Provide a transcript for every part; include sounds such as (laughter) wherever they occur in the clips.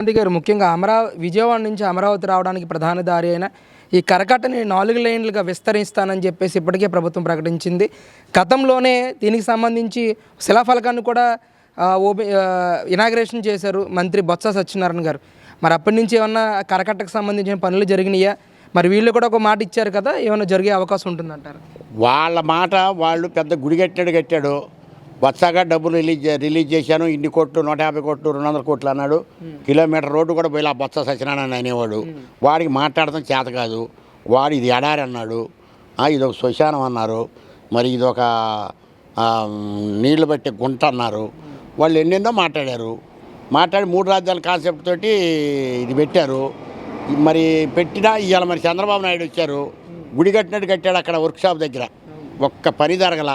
గాంధీ గారు ముఖ్యంగా అమరా విజయవాడ నుంచి అమరావతి రావడానికి ప్రధాన దారి అయిన ఈ కరకట్టని నాలుగు లైన్లుగా విస్తరిస్తానని చెప్పేసి ఇప్పటికే ప్రభుత్వం ప్రకటించింది. గతంలోనే దీనికి సంబంధించి శిలాఫలకాన్ని కూడా ఓపె ఇనాగ్రేషన్ చేశారు మంత్రి బొత్స సత్యనారాయణ గారు. మరి అప్పటి నుంచి ఏమన్నా కరకట్టకు సంబంధించిన పనులు జరిగినాయా? మరి వీళ్ళు కూడా ఒక మాట ఇచ్చారు కదా ఏమైనా జరిగే అవకాశం ఉంటుందంటారు? వాళ్ళ మాట వాళ్ళు పెద్ద గుడి కట్టాడు కట్టాడు. వచ్చాగా డబ్బులు రిలీజ్ రిలీజ్ చేశాను. ఇన్ని కోట్లు నూట యాభై కోట్లు రెండు వందల కోట్లు అన్నాడు. కిలోమీటర్ రోడ్డు కూడా పోయి ఆ బొత్స సత్యనారాయణ అనేవాడు. వాడికి మాట్లాడటం చేత కాదు. వాడు ఇది ఎడారి అన్నాడు. ఇది ఒక శ్మశానం అన్నారు. మరి ఇది ఒక నీళ్ళు పట్టే గుంట అన్నారు. వాళ్ళు ఎన్నెన్నో మాట్లాడారు. మాట్లాడి మూడు రాజ్యాల కాన్సెప్ట్ తోటి ఇది పెట్టారు. మరి పెట్టినా ఇవాళ మరి చంద్రబాబు నాయుడు వచ్చారు. గుడి కట్టినట్టు కట్టాడు అక్కడ వర్క్షాప్ దగ్గర. ఒక్క పని జరగల.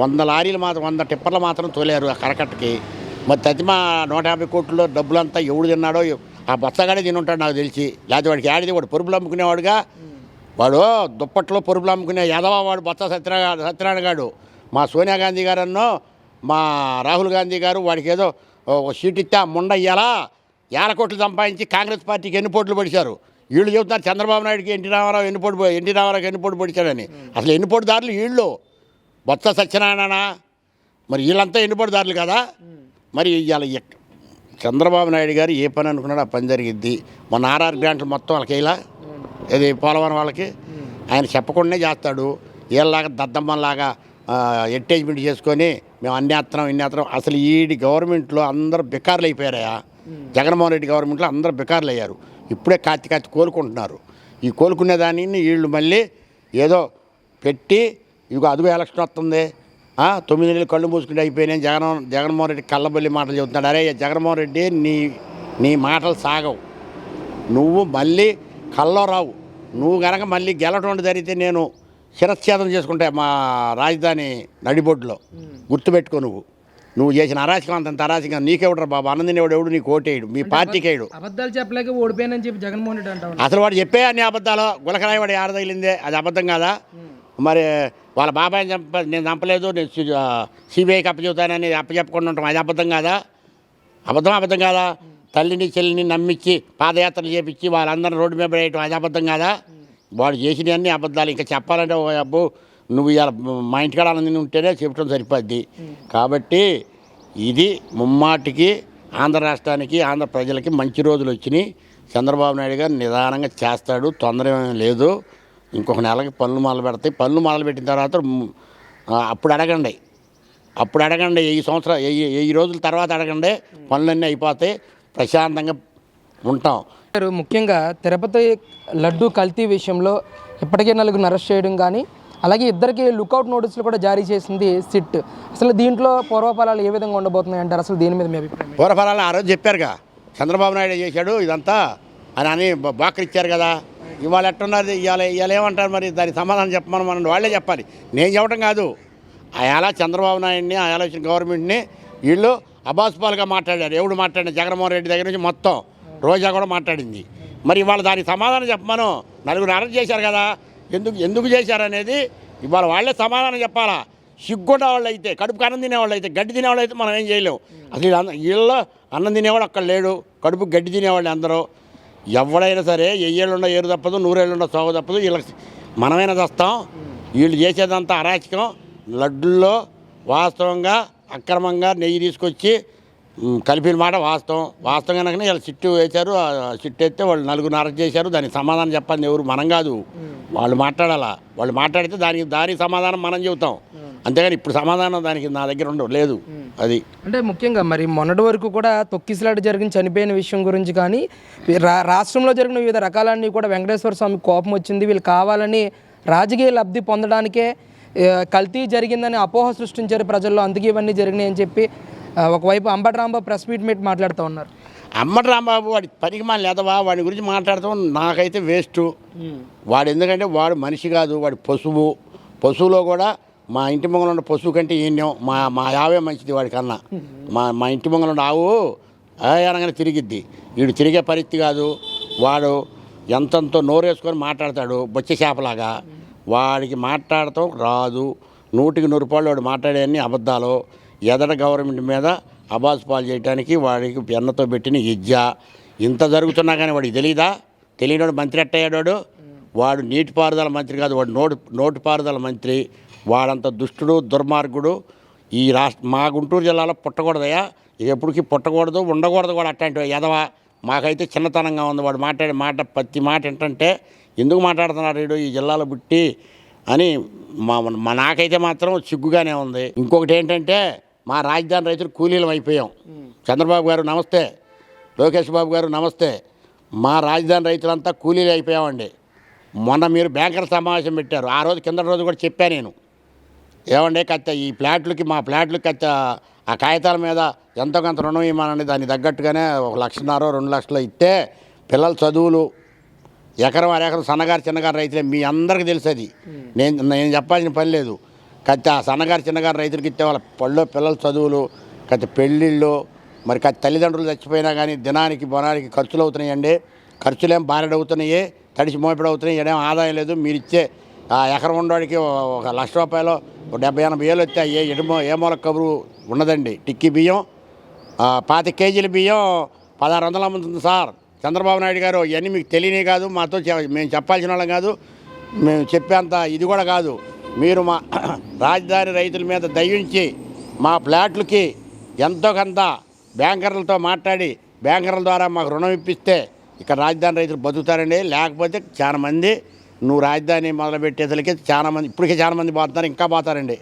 వంద లారీలు మాత్రం వంద టిప్పర్లు మాత్రం తోలేరు ఆ కరకట్టకి. మరి తతిమా నూట యాభై కోట్లలో డబ్బులంతా ఎవడు తిన్నాడో ఆ బొత్తగాడే తిని ఉంటాడు నాకు తెలిసి. లేకపోతే వాడికి ఆడిది వాడు పొరుపులు అమ్ముకునేవాడుగా. వాడు దుప్పట్లో పొరుపులు అమ్ముకునే యాదవ వాడు బొత్స సత్యనారాయణ సత్యనారాయణ గారు మా సోనియా గాంధీ గారన్నో మా రాహుల్ గాంధీ గారు వాడికి ఏదో ఓ సీట్ ఇస్తే ఆ ముండ ఇయ్యాలా? ఏల కోట్లు సంపాదించి కాంగ్రెస్ పార్టీకి ఎన్ని పోట్లు పడిచారు? వీళ్ళు చెబుతున్నారు చంద్రబాబు నాయుడుకి ఎన్టీ రామారావు ఎన్ని పోటు ఎన్టీ రామారావుకి ఎన్ని పోటు పడిచాడని. అసలు ఎన్ని పోటుదారులు వీళ్ళు? బొత్స సత్యనారాయణ మరి వీళ్ళంతా ఎన్నుబడిదారులు కదా? మరి ఇవాళ చంద్రబాబు నాయుడు గారు ఏ పని అనుకున్నాడు ఆ పని జరిగిద్ది. మొన్న ఆర్ఆర్ గ్రాంట్లు మొత్తం వాళ్ళకి ఇలా ఇది పోలవరం వాళ్ళకి? ఆయన చెప్పకుండానే చేస్తాడు. వీళ్ళలాగా దద్దమ్మలాగా ఎట్టేజ్మెంట్ చేసుకొని మేము అన్యాత్రం ఇన్యాత్రం. అసలు ఈడి గవర్నమెంట్లో అందరూ బికార్లు అయిపోయారయా జగన్మోహన్ రెడ్డి గవర్నమెంట్లో అందరూ బికార్లు అయ్యారు. ఇప్పుడే కాతి కాచి కోలుకుంటున్నారు. ఈ కోలుకునే దానిని వీళ్ళు మళ్ళీ ఏదో పెట్టి ఇదిగో అదుగు ఎలక్షన్ వస్తుంది. తొమ్మిది నెలలు కళ్ళు మూసుకుంటే అయిపోయినాయి. జగన్ జగన్మోహన్ రెడ్డి కళ్ళబల్లి మాటలు చెబుతున్నాడు. అరే జగన్మోహన్ రెడ్డి నీ నీ మాటలు సాగవు. నువ్వు మళ్ళీ కల్లో రావు. నువ్వు గనక మళ్ళీ గెలవటం జరిగితే నేను శిరచ్ఛేదం చేసుకుంటా మా రాజధాని నడిబొడ్డులో. గుర్తుపెట్టుకో నువ్వు. నువ్వు చేసిన అరాచకం అంత అరాచకం నీకెవడరా బాబు? అన్నదినేవాడు ఎవడు? నీకు ఓటేయడు మీ పార్టీకి వేయడు అబద్ధాలు చెప్పలేక ఓడిపోయానని చెప్పి జగన్మోహన్ రెడ్డి అసలు వాడు చెప్పే అన్ని అబద్ధాలు. గులకరాయి వాడు అది అబద్ధం కాదా? మరి వాళ్ళ బాబాయ్ చంప నేను చంపలేదు నేను సిబిఐకి అప్పచెబుతానని అప్పచెప్పకుండా ఉంటాం. అది అబద్ధం కాదా? అబద్ధం అబద్ధం కాదా? తల్లిని చెల్లిని నమ్మించి పాదయాత్రలు చేపించి వాళ్ళందరిని రోడ్డు మీద వేయటం అది అబద్ధం కాదా? వాడు చేసినవన్నీ అబద్ధాలు. ఇంకా చెప్పాలంటే ఓ అబ్బో నువ్వు ఇవాళ మా ఇంటికాడ ఆనందం ఉంటేనే చెప్పడం సరిపోద్ది. కాబట్టి ఇది ముమ్మాటికి ఆంధ్ర రాష్ట్రానికి ఆంధ్ర ప్రజలకి మంచి రోజులు వచ్చినాయి. చంద్రబాబు నాయుడు గారు నిదానంగా చేస్తాడు తొందర లేదు. ఇంకొక నెలకి పనులు మొదలు పెడతాయి. పనులు మొదలు పెట్టిన తర్వాత అప్పుడు అడగండి. అప్పుడు అడగండి. వెయ్యి సంవత్సరాలు వెయ్యి వెయ్యి రోజుల తర్వాత అడగండి. పనులన్నీ అయిపోతాయి. ప్రశాంతంగా ఉంటాం. ముఖ్యంగా తిరుపతి లడ్డు కల్తీ విషయంలో ఇప్పటికే నలుగురిని అరెస్ట్ చేయడం కానీ అలాగే ఇద్దరికి లుకౌట్ నోటీసులు కూడా జారీ చేసింది సిట్. అసలు దీంట్లో పూర్వఫలాలు ఏ విధంగా ఉండబోతున్నాయి అంటారు అసలు దీని మీద మీ అభిప్రాయం? పూర్వఫలాలు ఆ రోజు చెప్పారుగా. చంద్రబాబు నాయుడు చేశాడు ఇదంతా అని అని బ- బాకర్ ఇచ్చారు కదా. ఇవాళ ఎట్టున్నది ఇవాళ ఇవాళ ఏమంటారు మరి? దానికి సమాధానం చెప్పమని మనం వాళ్ళే చెప్పాలి. నేను చెప్పడం కాదు. అయాల చంద్రబాబు నాయుడిని అయాల వచ్చిన గవర్నమెంట్ని వీళ్ళు అబాస్పాల్గా మాట్లాడారు. ఎవడు మాట్లాడిన? జగన్మోహన్ రెడ్డి దగ్గర నుంచి మొత్తం రోజా కూడా మాట్లాడింది. మరి ఇవాళ దానికి సమాధానం చెప్పమను. నలుగురు అరెస్ట్ చేశారు కదా. ఎందుకు ఎందుకు చేశారనేది ఇవాళ వాళ్ళే సమాధానం చెప్పాలా? సిగ్గుండ వాళ్ళు అయితే కడుపుకి అన్నం తినేవాళ్ళు అయితే గడ్డి తినేవాళ్ళు అయితే మనం ఏం చేయలేము అసలు వీళ్ళ అన్నం తినేవాడు అక్కడ లేడు. కడుపు గడ్డి తినేవాళ్ళు అందరూ. ఎవడైనా సరే ఎయ్యేళ్ళుండో ఏరు తప్పదు నూరేళ్ళుండో సోగ తప్పదు వీళ్ళకి మనమైనా చేస్తాం? వీళ్ళు చేసేదంతా అరాచకం. లడ్డుల్లో వాస్తవంగా అక్రమంగా నెయ్యి తీసుకొచ్చి కలిపిన మాట వాస్తవం. వాస్తవం కనుక వీళ్ళు చిట్టు వేశారు ఆ చిట్టు వేస్తే వాళ్ళు నలుగురు అరెస్ట్ చేశారు. దానికి సమాధానం చెప్పండి ఎవరు మనం కాదు. వాళ్ళు మాట్లాడాలా? వాళ్ళు మాట్లాడితే దానికి దానికి సమాధానం మనం చెబుతాం. అంతేగాని ఇప్పుడు సమాధానం దానికి నా దగ్గర ఉండవు లేదు. అది. అంటే ముఖ్యంగా మరి మొన్నటి వరకు కూడా తొక్కిసలాట జరిగిన చనిపోయిన విషయం గురించి కానీ రా రాష్ట్రంలో జరిగిన వివిధ రకాలన్నీ కూడా వెంకటేశ్వర స్వామి కోపం వచ్చింది. వీళ్ళు కావాలని రాజకీయ లబ్ధి పొందడానికే కల్తీ జరిగిందని అపోహ సృష్టించారు ప్రజల్లో. అందుకే ఇవన్నీ జరిగినాయి అని చెప్పి ఒకవైపు Ambati Rambabu press meet meet మాట్లాడుతూ ఉన్నారు. అమ్మటి రాంబాబు వాడి పనికి మన లేదవా? వాడి గురించి మాట్లాడతాం నాకైతే వేస్ట్. వాడు ఎందుకంటే వాడు మనిషి కాదు వాడి పశువు. పశువులో కూడా మా ఇంటి ముంగల ఉన్న పశువు కంటే ఈయన్యం మా మా ఆవే మంచిది వాడికన్నా మా మా ఇంటి ముంగల ఉన్న ఆవు ఆ అనగానే తిరిగిద్ది. వీడు తిరిగే పరిస్థితి కాదు. వాడు ఎంతంతో నోరేసుకొని మాట్లాడతాడు బొచ్చ చేపలాగా. వాడికి మాట్లాడటం రాదు. నూటికి నూరు రూపాయలు వాడు మాట్లాడేవన్నీ అబద్ధాలు. ఎదట గవర్నమెంట్ మీద అబాస్ పాలు చేయడానికి వాడికి పెన్నతో పెట్టిన ఇజ్జ. ఇంత జరుగుతున్నా కానీ వాడికి తెలియదా తెలియనోడు మంత్రి ఎట్టయ్యాడు వాడు నీటిపారుదల మంత్రి కాదు వాడు నోటు నోటిపారుదల మంత్రి. వాడంత దుష్టుడు దుర్మార్గుడు. ఈ రాష్ట్ర మా గుంటూరు జిల్లాలో పుట్టకూడదయ్యా. ఎప్పటికీ పుట్టకూడదు ఉండకూడదు కూడా అట్లాంటి ఎదవా మాకైతే చిన్నతనంగా ఉంది వాడు మాట్లాడే మాట ప్రతి మాట ఏంటంటే ఎందుకు మాట్లాడుతున్నాడు వీడు? ఈ జిల్లాలో పుట్టి అని మా మా నాకైతే మాత్రం సిగ్గుగానే ఉంది. ఇంకొకటి ఏంటంటే మా రాజధాని రైతులు కూలీలం అయిపోయాం. చంద్రబాబు గారు నమస్తే. లోకేష్ బాబు గారు నమస్తే. మా రాజధాని రైతులంతా కూలీలు అయిపోయామండి. మొన్న మీరు బ్యాంకర్ సమావేశం పెట్టారు. ఆ రోజు కింద రోజు కూడా చెప్పాను నేను. ఏమంటే కత్త ఈ ఫ్లాట్లకి మా ఫ్లాట్లకి కత్త ఆ కాగితాల మీద ఎంతో కొంత రుణం ఇవ్వమనండి. దానికి తగ్గట్టుగానే ఒక లక్షన్నర రెండు లక్షలు ఇస్తే పిల్లల చదువులు ఎకరం అరెకరం సన్నగారు చిన్నగారు రైతులే మీ అందరికీ తెలుసు అది నేను నేను చెప్పాల్సిన పని లేదు. కత్తి ఆ సన్నగారు చిన్నగారు రైతులకి ఇస్తే వాళ్ళ పళ్ళు పిల్లల చదువులు కత్తి పెళ్ళిళ్ళు మరి కత్తి తల్లిదండ్రులు చచ్చిపోయినా కానీ దినానికి బొనానికి ఖర్చులు అవుతున్నాయండి. ఖర్చులేం బారెడవుతున్నాయి తడిసి మోపిడి అవుతున్నాయి ఏడేం ఆదాయం లేదు. మీరు ఇచ్చే ఆ ఎకరం ఉండడానికి ఒక లక్ష రూపాయలు డెబ్బై ఎనభై వేలు వస్తే ఏ ఎడుమో ఏ మూల కబురు ఉన్నదండి టిక్కీ బియ్యం పాతి కేజీల బియ్యం పదహారు వందలు అమ్ముతుంది సార్. చంద్రబాబు నాయుడు గారు ఇవన్నీ మీకు తెలియని కాదు మాతో మేము చెప్పాల్సిన వాళ్ళం కాదు మేము చెప్పేంత ఇది కూడా కాదు. మీరు మా (clears throat) రాజధాని రైతుల మీద దయించి మా ఫ్లాట్లకి ఎంతో కొంత బ్యాంకర్లతో మాట్లాడి బ్యాంకర్ల ద్వారా మాకు రుణం ఇప్పిస్తే ఇక్కడ రాజధాని రైతులు బతుకుతారండి. లేకపోతే చాలా మంది నువ్వు రాజధాని మొదలుపెట్టేసరికి చాలా మంది ఇప్పటికే చాలా మంది పోతున్నారు ఇంకా పోతారండి